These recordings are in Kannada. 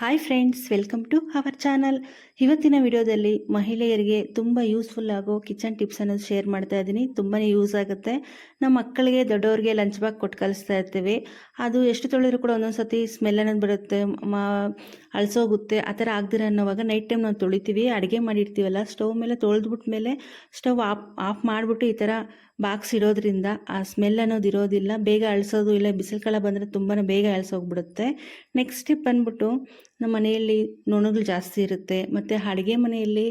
Hi friends welcome to our channel ಇವತ್ತಿನ ವಿಡಿಯೋದಲ್ಲಿ ಮಹಿಳೆಯರಿಗೆ ತುಂಬ ಯೂಸ್ಫುಲ್ ಆಗೋ ಕಿಚನ್ ಟಿಪ್ಸ್ ಅನ್ನೋದು ಶೇರ್ ಮಾಡ್ತಾ ಇದ್ದೀನಿ. ತುಂಬಾ ಯೂಸ್ ಆಗುತ್ತೆ. ನಮ್ಮ ಮಕ್ಕಳಿಗೆ ದೊಡ್ಡವ್ರಿಗೆ ಲಂಚ್ ಬಾಗ್ ಕೊಟ್ಟು ಕಲಿಸ್ತಾ ಇರ್ತೀವಿ. ಅದು ಎಷ್ಟು ತೊಳೆದ್ರು ಕೂಡ ಒಂದೊಂದು ಸತಿ ಸ್ಮೆಲ್ ಅನ್ನೋದು ಬರುತ್ತೆ. ಅಳ್ಸೋಗುತ್ತೆ. ಆ ಥರ ಆಗದಿರ ಅನ್ನೋವಾಗ ನೈಟ್ ಟೈಮ್ ನಾವು ತೊಳಿತೀವಿ. ಅಡುಗೆ ಮಾಡಿರ್ತೀವಲ್ಲ ಸ್ಟವ್ ಮೇಲೆ ತೊಳೆದ್ಬಿಟ್ಮೇಲೆ ಸ್ಟವ್ ಆಫ್ ಆಫ್ ಮಾಡಿಬಿಟ್ಟು ಈ ಥರ ಬಾಕ್ಸ್ ಇಡೋದ್ರಿಂದ ಆ ಸ್ಮೆಲ್ ಅನ್ನೋದು ಇರೋದಿಲ್ಲ. ಬೇಗ ಅಳಿಸೋದು ಇಲ್ಲ. ಬಿಸಿಲು ಕಾಲ ಬಂದರೆ ತುಂಬಾ ಬೇಗ ಅಳಿಸೋಗ್ಬಿಡುತ್ತೆ. ನೆಕ್ಸ್ಟ್ ಟಿಪ್ ಬಂದ್ಬಿಟ್ಟು ನಮ್ಮ ಮನೆಯಲ್ಲಿ ನೊಣಗಳು ಜಾಸ್ತಿ ಇರುತ್ತೆ. ಮತ್ತು ಅಡುಗೆ ಮನೆಯಲ್ಲಿ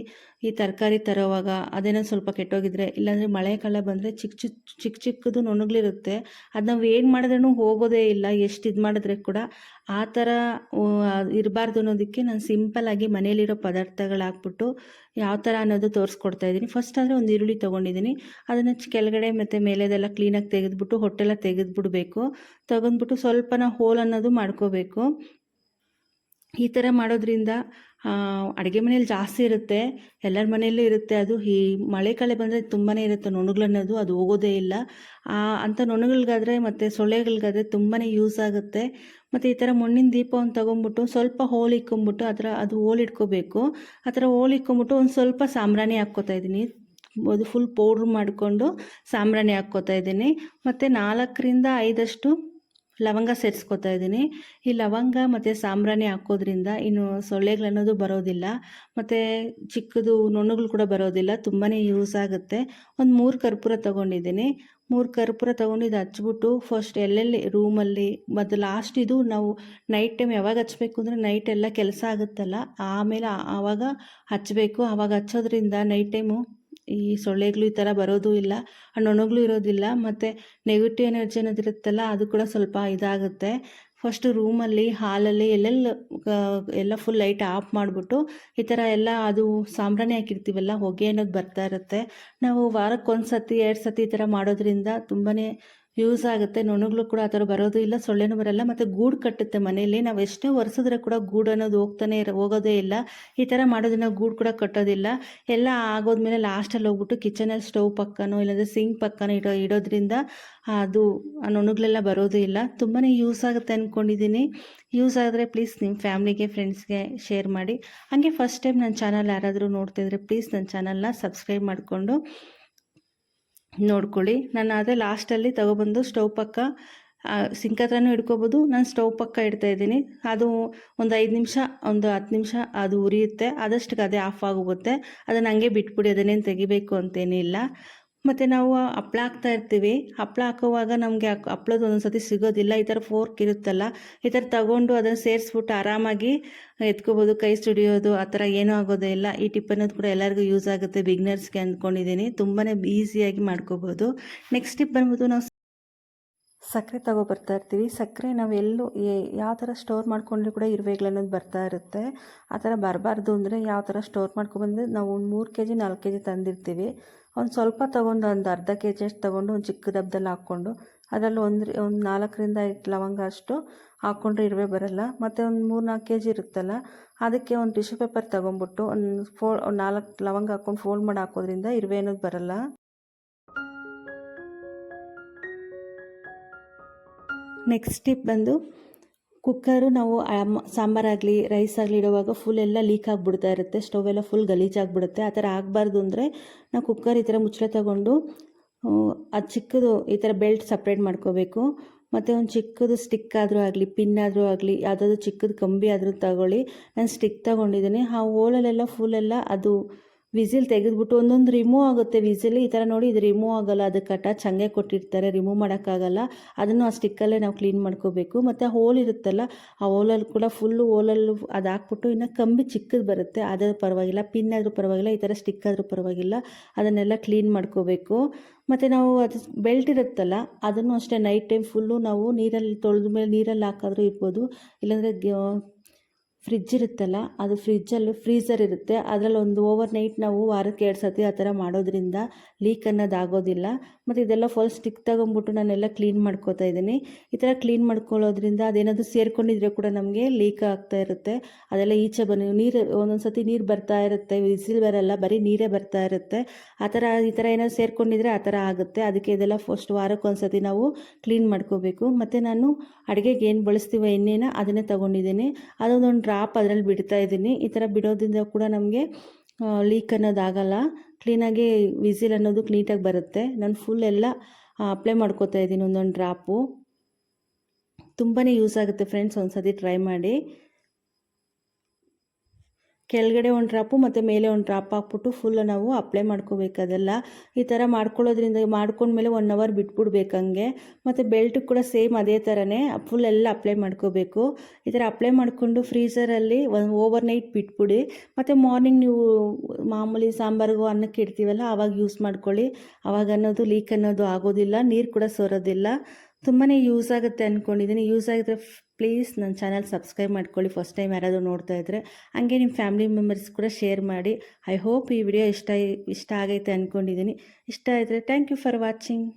ಈ ತರಕಾರಿ ತರೋವಾಗ ಅದೇನೋ ಸ್ವಲ್ಪ ಕೆಟ್ಟೋಗಿದ್ರೆ, ಇಲ್ಲಾಂದರೆ ಮಳೆಗಾಲ ಬಂದರೆ ಚಿಕ್ಕ ಚಿಕ್ಕ ಚಿಕ್ಕ ಚಿಕ್ಕದು ನೊಣಗಳಿರುತ್ತೆ ಅದು ನಾವು ಏನು ಮಾಡಿದ್ರೂ ಹೋಗೋದೇ ಇಲ್ಲ. ಎಷ್ಟು ಇದು ಮಾಡಿದ್ರೆ ಕೂಡ ಆ ಥರ ಇರಬಾರ್ದು ಅನ್ನೋದಕ್ಕೆ ನಾನು ಸಿಂಪಲ್ಲಾಗಿ ಮನೆಯಲ್ಲಿರೋ ಪದಾರ್ಥಗಳಾಕ್ಬಿಟ್ಟು ಯಾವ ಥರ ಅನ್ನೋದು ತೋರಿಸ್ಕೊಡ್ತಾ ಇದ್ದೀನಿ ಫಸ್ಟ್ ಅಂದರೆ ಒಂದು ಈರುಳ್ಳಿ ತೊಗೊಂಡಿದ್ದೀನಿ ಅದನ್ನು ಕೆಳಗಡೆ ಮತ್ತು ಮೇಲೆದೆಲ್ಲ ಕ್ಲೀನಾಗಿ ತೆಗೆದುಬಿಟ್ಟು, ಹೊಟ್ಟೆಲ್ಲ ತೆಗೆದುಬಿಡಬೇಕು. ತೆಗೆದ್ಬಿಟ್ಟು ಸ್ವಲ್ಪನ ಹೋಲ್ ಅನ್ನೋದು ಮಾಡ್ಕೋಬೇಕು. ಈ ಥರ ಮಾಡೋದ್ರಿಂದ ಅಡುಗೆ ಮನೇಲಿ ಜಾಸ್ತಿ ಇರುತ್ತೆ. ಎಲ್ಲರ ಮನೆಯಲ್ಲೂ ಇರುತ್ತೆ. ಅದು ಈ ಮಳೆಗಾಲ ಬಂದರೆ ತುಂಬಾ ಇರುತ್ತೆ ನೊಣಗಳನ್ನೋದು ಅದು ಹೋಗೋದೇ ಇಲ್ಲ. ಅಂಥ ನೊಣಗಳಿಗಾದರೆ ಮತ್ತು ಸೊಳ್ಳೆಗಳಿಗಾದರೆ ತುಂಬಾ ಯೂಸ್ ಆಗುತ್ತೆ. ಮತ್ತು ಈ ಥರ ಮಣ್ಣಿನ ದೀಪವನ್ನು ತೊಗೊಂಬಿಟ್ಟು ಸ್ವಲ್ಪ ಹೋಲ್ ಇಕ್ಕೊಂಬಿಟ್ಟು ಆ ಅದು ಹೋಲ್ ಇಟ್ಕೋಬೇಕು. ಆ ಥರ ಹೋಲ್ ಇಕ್ಕೊಂಬಿಟ್ಟು ಒಂದು ಸ್ವಲ್ಪ ಸಾಂಬ್ರಾಣಿ ಹಾಕ್ಕೋತಾ ಇದ್ದೀನಿ. ಅದು ಫುಲ್ ಪೌಡ್ರ್ ಮಾಡಿಕೊಂಡು ಸಾಂಬ್ರಾಣಿ ಹಾಕ್ಕೋತಾ ಇದ್ದೀನಿ. ಮತ್ತು ನಾಲ್ಕರಿಂದ ಐದಷ್ಟು ಲವಂಗ ಸೇರಿಸ್ಕೊತಾ ಇದ್ದೀನಿ. ಈ ಲವಂಗ ಮತ್ತು ಸಾಂಬ್ರಾಣಿ ಹಾಕೋದ್ರಿಂದ ಇನ್ನು ಸೊಳ್ಳೆಗಳನ್ನೋದು ಬರೋದಿಲ್ಲ. ಮತ್ತು ಚಿಕ್ಕದು ನೊಣಗಳು ಕೂಡ ಬರೋದಿಲ್ಲ. ತುಂಬಾ ಯೂಸ್ ಆಗುತ್ತೆ. ಒಂದು ಮೂರು ಕರ್ಪೂರ ತೊಗೊಂಡಿದ್ದೀನಿ. ಮೂರು ಕರ್ಪೂರ ತೊಗೊಂಡು ಇದು ಹಚ್ಬಿಟ್ಟು ಫಸ್ಟ್ ಎಲ್ಲೆಲ್ಲಿ ರೂಮಲ್ಲಿ ಮತ್ತು ಲಾಸ್ಟ್ ಇದು ನಾವು ನೈಟ್ ಟೈಮ್ ಯಾವಾಗ ಹಚ್ಬೇಕು ಅಂದರೆ ನೈಟ್ ಎಲ್ಲ ಕೆಲಸ ಆಗುತ್ತಲ್ಲ. ಆಮೇಲೆ ಆವಾಗ ಹಚ್ಚಬೇಕು ಆವಾಗ ಹಚ್ಚೋದ್ರಿಂದ ನೈಟ್ ಟೈಮು ಈ ಸೊಳ್ಳೆಗಳು ಈ ಥರ ಬರೋದು ಇಲ್ಲ ನೊಣಗಳು ಇರೋದಿಲ್ಲ, ಮತ್ತು ನೆಗೆಟಿವ್ ಎನರ್ಜಿ ಅನ್ನೋದು ಇರುತ್ತಲ್ಲ ಅದು ಕೂಡ ಸ್ವಲ್ಪ ಇದಾಗುತ್ತೆ. ಫಸ್ಟ್ ರೂಮಲ್ಲಿ, ಹಾಲಲ್ಲಿ ಎಲ್ಲೆಲ್ಲ ಎಲ್ಲ ಫುಲ್ ಲೈಟ್ ಆಫ್ ಮಾಡಿಬಿಟ್ಟು ಈ ಥರ ಎಲ್ಲ ಅದು ಸಾಂಬ್ರಾಣಿ ಹಾಕಿರ್ತೀವಲ್ಲ, ಹೊಗೆ ಅನ್ನೋದು ಬರ್ತಾ ಇರುತ್ತೆ. ನಾವು ವಾರಕ್ಕೆ ಒಂದು ಸತಿ ಎರಡು ಸತಿ ಈ ಥರ ಮಾಡೋದ್ರಿಂದ ತುಂಬಾ ಯೂಸ್ ಆಗುತ್ತೆ. ನೊಣಗಳು ಕೂಡ ಆ ಥರ ಬರೋದು ಇಲ್ಲ. ಸೊಳ್ಳೆನೂ ಬರಲ್ಲ. ಮತ್ತು ಗೂಡು ಕಟ್ಟುತ್ತೆ ಮನೆಯಲ್ಲಿ. ನಾವು ಎಷ್ಟೇ ಒರೆಸಿದ್ರೆ ಕೂಡ ಗೂಡು ಅನ್ನೋದು ಹೋಗ್ತಾನೆ ಹೋಗೋದೇ ಇಲ್ಲ. ಈ ಥರ ಮಾಡೋದನ್ನ ಗೂಡು ಕೂಡ ಕಟ್ಟೋದಿಲ್ಲ. ಎಲ್ಲ ಆಗೋದ್ಮೇಲೆ ಲಾಸ್ಟಲ್ಲಿ ಹೋಗ್ಬಿಟ್ಟು ಕಿಚನಲ್ಲಿ ಸ್ಟವ್ ಪಕ್ಕನೋ, ಇಲ್ಲಾಂದರೆ ಸಿಂಕ್ ಪಕ್ಕನೋ ಇಡೋ ಇಡೋದ್ರಿಂದ ಅದು ಆ ನೊಣಗಳೆಲ್ಲ ಬರೋದು ಇಲ್ಲ. ತುಂಬಾ ಯೂಸ್ ಆಗುತ್ತೆ ಅಂದ್ಕೊಂಡಿದ್ದೀನಿ ಯೂಸ್ ಆದರೆ ಪ್ಲೀಸ್ ನಿಮ್ಮ ಫ್ಯಾಮ್ಲಿಗೆ ಫ್ರೆಂಡ್ಸ್ಗೆ ಶೇರ್ ಮಾಡಿ. ಹಾಗೆ ಫಸ್ಟ್ ಟೈಮ್ ನನ್ನ ಚಾನಲ್ ಯಾರಾದರೂ ನೋಡ್ತಿದ್ರೆ ಪ್ಲೀಸ್ ನನ್ನ ಚಾನಲ್ನ ಸಬ್ಸ್ಕ್ರೈಬ್ ಮಾಡಿಕೊಂಡು. ನೋಡ್ಕೊಳ್ಳಿ. ನಾನು ಅದೇ ಲಾಸ್ಟಲ್ಲಿ ತಗೊಬಂದು ಸ್ಟವ್ ಪಕ್ಕ ಸಿಂಕ್ ಹತ್ರನೂ ಇಡ್ಕೋಬೋದು. ನಾನು ಸ್ಟವ್ ಪಕ್ಕ ಇಡ್ತಾ ಇದ್ದೀನಿ. ಅದು ಒಂದು ಐದು ನಿಮಿಷ, ಒಂದು ಹತ್ತು ನಿಮಿಷ ಅದು ಉರಿಯುತ್ತೆ. ಆದಷ್ಟಕ್ಕೆ ಅದೇ ಆಫ್ ಆಗೋಗುತ್ತೆ. ಅದನ್ನು ಹಂಗೆ ಬಿಟ್ಬಿಡಿ, ಅದನ್ನೇನು ತೆಗಿಬೇಕು ಅಂತೇನಿಲ್ಲ. ಮತ್ತು ನಾವು ಹಪ್ಳ ಹಾಕ್ತಾ ಇರ್ತೀವಿ. ಹಪ್ಳ ಹಾಕುವಾಗ ನಮಗೆ ಹಪ್ಳದ ಒಂದೊಂದು ಸಿಗೋದಿಲ್ಲ. ಈ ಥರ ಫೋರ್ಕ್ ಇರುತ್ತಲ್ಲ, ಈ ಥರ ತಗೊಂಡು ಅದನ್ನು ಸೇರಿಸ್ಬಿಟ್ಟು ಆರಾಮಾಗಿ ಎತ್ಕೋಬೋದು. ಕೈ ಸುಡಿಯೋದು, ಆ ಥರ ಏನೂ ಆಗೋದೇ ಇಲ್ಲ. ಈ ಟಿಪ್ ಅನ್ನೋದು ಕೂಡ ಎಲ್ಲರಿಗೂ ಯೂಸ್ ಆಗುತ್ತೆ. ಬಿಗ್ನರ್ಸ್ಗೆ ಅಂದ್ಕೊಂಡಿದ್ದೀನಿ. ತುಂಬಾ ಈಸಿಯಾಗಿ ಮಾಡ್ಕೋಬೋದು. ನೆಕ್ಸ್ಟ್ ಟಿಪ್ ಬಂದ್ಬಿಟ್ಟು ನಾವು ಸಕ್ಕರೆ ಬರ್ತಾ ಇರ್ತೀವಿ. ಸಕ್ಕರೆ ನಾವು ಎಲ್ಲೂ ಯಾವ ಥರ ಸ್ಟೋರ್ ಮಾಡ್ಕೊಂಡ್ರೂ ಕೂಡ ಇರುವೆಗಳು ಅನ್ನೋದು ಬರ್ತಾ ಇರುತ್ತೆ. ಆ ಥರ ಬರಬಾರ್ದು ಅಂದರೆ ಯಾವ ಥರ ಸ್ಟೋರ್ ಮಾಡ್ಕೊಬಂದ್ರೆ ನಾವು ಒಂದು ಮೂರು ಕೆ ಜಿ ನಾಲ್ಕು ಕೆ ಜಿ ತಂದಿರ್ತೀವಿ. ಒಂದು ಸ್ವಲ್ಪ ತೊಗೊಂಡು ಒಂದು ಅರ್ಧ ಕೆ ಜಿ ಅಷ್ಟು ತೊಗೊಂಡು ಒಂದು ಚಿಕ್ಕ ಡಬ್ಬದಲ್ಲಿ ಹಾಕ್ಕೊಂಡು ಅದರಲ್ಲಿ ಒಂದು ಒಂದು ನಾಲ್ಕರಿಂದ ಐದು ಲವಂಗ ಅಷ್ಟು ಹಾಕ್ಕೊಂಡ್ರೆ ಇರುವೆ ಬರಲ್ಲ. ಮತ್ತು ಒಂದು ಮೂರು, ನಾಲ್ಕು ಕೆ ಜಿ ಇರುತ್ತಲ್ಲ, ಅದಕ್ಕೆ ಒಂದು ಟಿಶ್ಯೂ ಪೇಪರ್ ತೊಗೊಂಬಿಟ್ಟು ಒಂದು ಫೋ ನಾಲ್ಕು ಲವಂಗ ಹಾಕ್ಕೊಂಡು ಫೋಲ್ಡ್ ಮಾಡಿ ಹಾಕೋದ್ರಿಂದ ಇರುವೆ ಅನ್ನೋದು ಬರಲ್ಲ. ನೆಕ್ಸ್ಟ್ ಸ್ಟೆಪ್ ಬಂದು ಕುಕ್ಕರು ನಾವು ಸಾಂಬಾರಾಗಲಿ ರೈಸ್ ಆಗಲಿ ಇಡುವಾಗ ಫುಲ್ ಎಲ್ಲ ಲೀಕ್ ಆಗಿಬಿಡ್ತಾ ಇರುತ್ತೆ. ಸ್ಟವ್ ಎಲ್ಲ ಫುಲ್ ಗಲೀಜಾಗಿಬಿಡುತ್ತೆ ಆ ಥರ ಆಗಬಾರ್ದು ಅಂದರೆ, ನಾವು ಕುಕ್ಕರ್ ಈ ಥರ ಮುಚ್ಚಳ ತಗೊಂಡು ಅದು ಚಿಕ್ಕದು ಈ ಥರ ಬೆಲ್ಟ್ ಸಪ್ರೇಟ್ ಮಾಡ್ಕೋಬೇಕು. ಮತ್ತು ಒಂದು ಚಿಕ್ಕದು ಸ್ಟಿಕ್ ಆದರೂ ಆಗಲಿ ಪಿನ್ ಆದರೂ ಆಗಲಿ, ಯಾವುದಾದ್ರು ಚಿಕ್ಕದು ಕಂಬಿ ಆದರೂ ತಗೊಳ್ಳಿ. ನಾನು ಸ್ಟಿಕ್ ತಗೊಂಡಿದ್ದೀನಿ ಆ ಓಳಲ್ಲೆಲ್ಲ ಫುಲ್ಲೆಲ್ಲ ಅದು ವಿಸಿಲ್ ತೆಗೆದ್ಬಿಟ್ಟು ಒಂದೊಂದು ರಿಮೂವ್ ಆಗುತ್ತೆ. ವಿಸಿಲ್ ಈ ಥರ ನೋಡಿ ಇದು ರಿಮೂವ್ ಆಗೋಲ್ಲ. ಅದಕ್ಕೆ ಅಟ್ಯಾಚ್ ಹಂಗೆ ಕೊಟ್ಟಿರ್ತಾರೆ. ರಿಮೂವ್ ಮಾಡೋಕ್ಕಾಗಲ್ಲ. ಅದನ್ನು ಆ ಸ್ಟಿಕ್ಕಲ್ಲೇ ನಾವು ಕ್ಲೀನ್ ಮಾಡ್ಕೋಬೇಕು. ಮತ್ತು ಆ ಹೋಲ್ ಇರುತ್ತಲ್ಲ, ಆ ಹೋಲಲ್ಲಿ ಕೂಡ ಫುಲ್ಲು ಹೋಲಲ್ಲಿ ಅದು ಹಾಕ್ಬಿಟ್ಟು ಇನ್ನು ಕಂಬಿ ಚಿಕ್ಕದು ಬರುತ್ತೆ. ಅದಾದ್ರೂ ಪರವಾಗಿಲ್ಲ. ಪಿನ್ ಆದರೂ ಪರವಾಗಿಲ್ಲ. ಈ ಥರ ಸ್ಟಿಕ್ ಆದರೂ ಪರವಾಗಿಲ್ಲ. ಅದನ್ನೆಲ್ಲ ಕ್ಲೀನ್ ಮಾಡ್ಕೋಬೇಕು. ಮತ್ತು ನಾವು ಅದು ಬೆಲ್ಟ್ ಇರುತ್ತಲ್ಲ, ಅದನ್ನು ಅಷ್ಟೇ ನೈಟ್ ಟೈಮ್ ಫುಲ್ಲು ನಾವು ನೀರಲ್ಲಿ ತೊಳೆದ ಮೇಲೆ ನೀರಲ್ಲಿ ಹಾಕಿದ್ರೂ ಇರ್ಬೋದು. ಇಲ್ಲಾಂದರೆ ಫ್ರಿಜ್ ಇರುತ್ತಲ್ಲ, ಅದು ಫ್ರಿಜ್ಜಲ್ಲಿ ಫ್ರೀಝರ್ ಇರುತ್ತೆ. ಅದರಲ್ಲಿ ಒಂದು ಓವರ್ ನೈಟ್ ನಾವು ವಾರಕ್ಕೆ ಎರಡು ಸತಿ ಆ ಥರ ಮಾಡೋದ್ರಿಂದ ಲೀಕ್ ಅನ್ನೋದು ಆಗೋದಿಲ್ಲ ಮತ್ತು ಇದೆಲ್ಲ ಫುಲ್ ಸ್ಟಿಕ್ ತಗೊಂಬಿಟ್ಟು ನಾನೆಲ್ಲ ಕ್ಲೀನ್ ಮಾಡ್ಕೋತಾ ಇದ್ದೀನಿ. ಈ ಥರ ಕ್ಲೀನ್ ಮಾಡ್ಕೊಳ್ಳೋದ್ರಿಂದ ಅದೇನಾದರೂ ಸೇರ್ಕೊಂಡಿದ್ರೆ ಕೂಡ ನಮಗೆ ಲೀಕ್ ಆಗ್ತಾ ಇರುತ್ತೆ. ಅದೆಲ್ಲ ಈಚೆ ಬನ್ನಿ. ನೀರು, ಒಂದೊಂದು ಸತಿ ನೀರು ಬರ್ತಾ ಇರುತ್ತೆ. ವಿಸಿಲ್ ಬರಲ್ಲ ಬರೀ ನೀರೇ ಬರ್ತಾ ಇರುತ್ತೆ. ಆ ಥರ, ಈ ಥರ ಏನಾದ್ರು ಸೇರ್ಕೊಂಡಿದ್ರೆ ಆ ಥರ ಆಗುತ್ತೆ. ಅದಕ್ಕೆ ಇದೆಲ್ಲ ಫಸ್ಟ್ ವಾರಕ್ಕೆ ಒಂದು ಸತಿ ನಾವು ಕ್ಲೀನ್ ಮಾಡ್ಕೋಬೇಕು. ಮತ್ತು ನಾನು ಅಡುಗೆಗೆ ಏನು ಬಳಸ್ತೀವೋ ಎಣ್ಣೆನ ಅದನ್ನೇ ತೊಗೊಂಡಿದ್ದೀನಿ. ಅದೊಂದೊಂದು ಡ್ರಾಪ್ ಅದರಲ್ಲಿ ಬಿಡ್ತಾ ಇದ್ದೀನಿ. ಈ ಥರ ಬಿಡೋದ್ರಿಂದ ಕೂಡ ನಮಗೆ ಲೀಕ್ ಅನ್ನೋದಾಗಲ್ಲ. ಕ್ಲೀನಾಗಿ ವಿಸಿಲ್ ಅನ್ನೋದು ನೀಟಾಗಿ ಬರುತ್ತೆ. ನಾನು ಫುಲ್ ಎಲ್ಲ ಅಪ್ಲೈ ಮಾಡ್ಕೋತಾ ಇದ್ದೀನಿ ಒಂದೊಂದು ಡ್ರಾಪು ತುಂಬಾ ಯೂಸ್ ಆಗುತ್ತೆ ಫ್ರೆಂಡ್ಸ್ ಒಂದು ಸತಿ ಟ್ರೈ ಮಾಡಿ. ಕೆಳಗಡೆ ಒಂದು ಡ್ರಾಪು ಮತ್ತು ಮೇಲೆ ಒಂದು ಡ್ರಾಪ್ ಹಾಕ್ಬಿಟ್ಟು ಫುಲ್ಲು ನಾವು ಅಪ್ಲೈ ಮಾಡ್ಕೋಬೇಕು ಅದೆಲ್ಲ. ಈ ಥರ ಮಾಡ್ಕೊಳ್ಳೋದ್ರಿಂದ, ಮಾಡ್ಕೊಂಡ್ಮೇಲೆ ಒನ್ ಅವರ್ ಬಿಟ್ಬಿಡ್ಬೇಕು ಹಂಗೆ. ಮತ್ತು ಬೆಲ್ಟು ಕೂಡ ಸೇಮ್ ಅದೇ ಥರನೇ ಫುಲ್ ಎಲ್ಲ ಅಪ್ಲೈ ಮಾಡ್ಕೋಬೇಕು. ಈ ಥರ ಅಪ್ಲೈ ಮಾಡಿಕೊಂಡು ಫ್ರೀಸರಲ್ಲಿ ಒಂದು ಓವರ್ ನೈಟ್ ಬಿಟ್ಬಿಡಿ. ಮತ್ತು ಮಾರ್ನಿಂಗ್ ನೀವು ಮಾಮೂಲಿ ಸಾಂಬಾರಿಗೂ ಅನ್ನಕ್ಕೆ ಇಡ್ತೀವಲ್ಲ ಆವಾಗ ಯೂಸ್ ಮಾಡ್ಕೊಳ್ಳಿ. ಆವಾಗ ಅನ್ನೋದು ಲೀಕ್ ಅನ್ನೋದು ಆಗೋದಿಲ್ಲ, ನೀರು ಕೂಡ ಸೋರೋದಿಲ್ಲ. ತುಂಬಾ ಯೂಸ್ ಆಗುತ್ತೆ ಅಂದ್ಕೊಂಡಿದ್ದೀನಿ ಯೂಸ್ ಆಗಿದ್ರೆ ಪ್ಲೀಸ್ ನನ್ನ ಚಾನಲ್ ಸಬ್ಸ್ಕ್ರೈಬ್ ಮಾಡ್ಕೊಳ್ಳಿ. ಫಸ್ಟ್ ಟೈಮ್ ಯಾರಾದರೂ ನೋಡ್ತಾ ಇದ್ದರೆ ಹಾಗೆ ನಿಮ್ಮ ಫ್ಯಾಮಿಲಿ ಮೆಂಬರ್ಸ್ ಕೂಡ ಶೇರ್ ಮಾಡಿ. ಐ ಹೋಪ್ ಈ ವಿಡಿಯೋ ಇಷ್ಟ ಇಷ್ಟ ಆಗೈತೆ ಅಂದ್ಕೊಂಡಿದ್ದೀನಿ ಇಷ್ಟ ಆದರೆ ಥ್ಯಾಂಕ್ ಯು ಫಾರ್ ವಾಚಿಂಗ್.